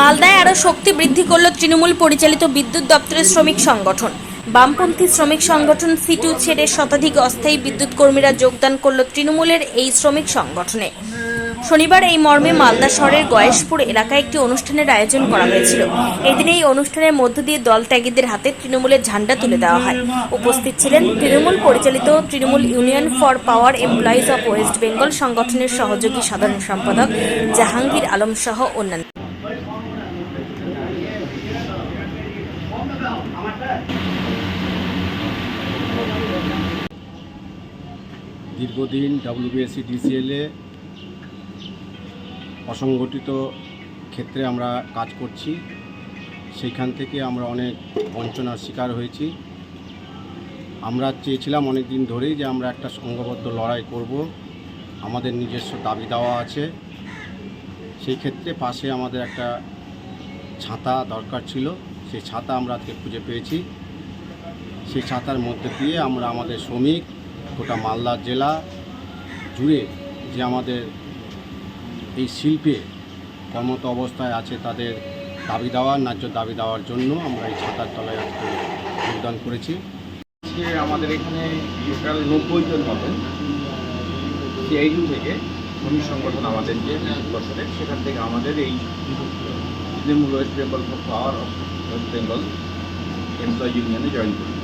মালদায় আরও শক্তি বৃদ্ধি করল তৃণমূল পরিচালিত বিদ্যুৎ দপ্তরের শ্রমিক সংগঠন। বামপন্থী শ্রমিক সংগঠন সিটু ছেড়ে শতাধিক অস্থায়ী বিদ্যুৎ কর্মীরা যোগদান করল তৃণমূলের এই শ্রমিক সংগঠনে। শনিবার এই মর্মে মালদা শহরের গয়েশপুর এলাকায় একটি অনুষ্ঠানের আয়োজন করা হয়েছিল। এদিন এই অনুষ্ঠানের মধ্য দিয়ে দল ত্যাগীদের হাতে তৃণমূলের ঝান্ডা তুলে দেওয়া হয়। উপস্থিত ছিলেন তৃণমূল পরিচালিত Trinamool union for power employees of West Bengal সংগঠনের সহযোগী সাধারণ সম্পাদক জাহাঙ্গীর আলম সহ অন্যান্য। দীর্ঘদিন ডাব্লিউবিএসসি ডিসিএলে অসংগঠিত ক্ষেত্রে আমরা কাজ করছি। সেইখান থেকে আমরা অনেক বঞ্চনার শিকার হয়েছি। আমরা চেয়েছিলাম অনেক দিন ধরেই যে আমরা একটা সংঘবদ্ধ লড়াই করব। আমাদের নিজস্ব দাবি দেওয়া আছে। সেই ক্ষেত্রে পাশে আমাদের একটা ছাতা দরকার ছিল। সেই ছাতা আমরা আজকে খুঁজে পেয়েছি। সেই ছাতার মধ্যে দিয়ে আমরা আমাদের শ্রমিক, গোটা মালদা জেলা জুড়ে যে আমাদের এই শিল্পে কর্মত অবস্থায় আছে তাদের দাবি দেওয়ার ন্যায্য দাবি দেওয়ার জন্য আমরা এই ছাতার তলায় আজকে যোগদান করেছি। আজকে আমাদের এখানে টোটাল নব্বই জন মতন সিআইডি থেকে শ্রমিক সংগঠন আমাদের যে বছরের সেখান থেকে আমাদের এই Trinamool West power West Bengal employ ইউনিয়নে জয়েন করি